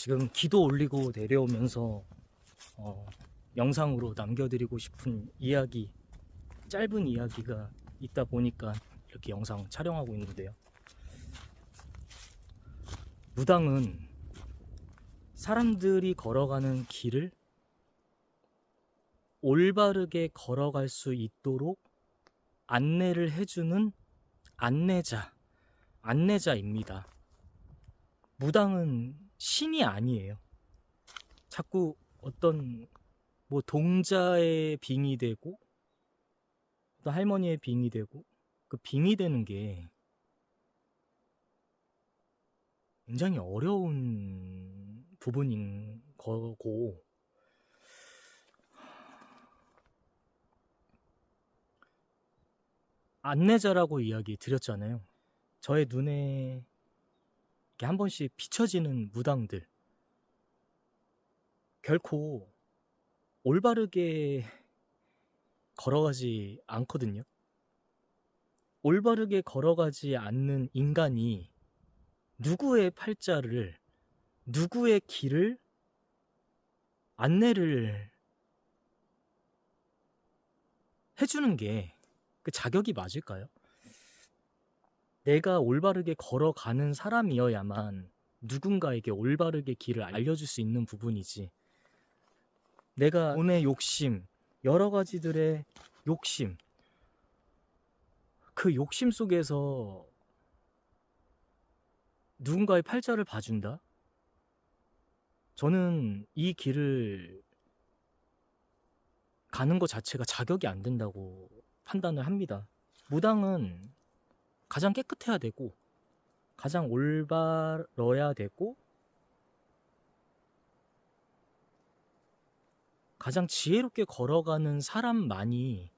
지금 기도 올리고 내려오면서 어, 영상으로 남겨드리고 싶은 이야기, 짧은 이야기가 있다 보니까 이렇게 영상 촬영하고 있는데요. 무당은 사람들이 걸어가는 길을 올바르게 걸어갈 수 있도록 안내를 해주는 안내자, 안내자입니다. 무당은 신이 아니에요. 자꾸 어떤 뭐 동자의 빙이 되고 또 할머니의 빙이 되고 그 빙이 되는 게 굉장히 어려운 부분인 거고 안내자라고 이야기 드렸잖아요. 저의 눈에 이렇게 한 번씩 비춰지는 무당들 결코 올바르게 걸어가지 않거든요. 올바르게 걸어가지 않는 인간이 누구의 팔자를, 누구의 길을 안내를 해주는 게 그 자격이 맞을까요? 내가 올바르게 걸어가는 사람이어야만 누군가에게 올바르게 길을 알려줄 수 있는 부분이지. 내가 돈의 욕심, 여러 가지들의 욕심, 그 욕심 속에서 누군가의 팔자를 봐준다? 저는 이 길을 가는 것 자체가 자격이 안 된다고 판단을 합니다. 무당은 가장 깨끗해야 되고, 가장 올바러야 되고, 가장 지혜롭게 걸어가는 사람만이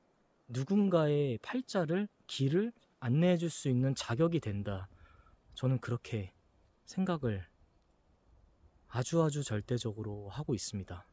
누군가의 팔자를, 길을 안내해 줄 수 있는 자격이 된다. 저는 그렇게 생각을 아주 아주 절대적으로 하고 있습니다.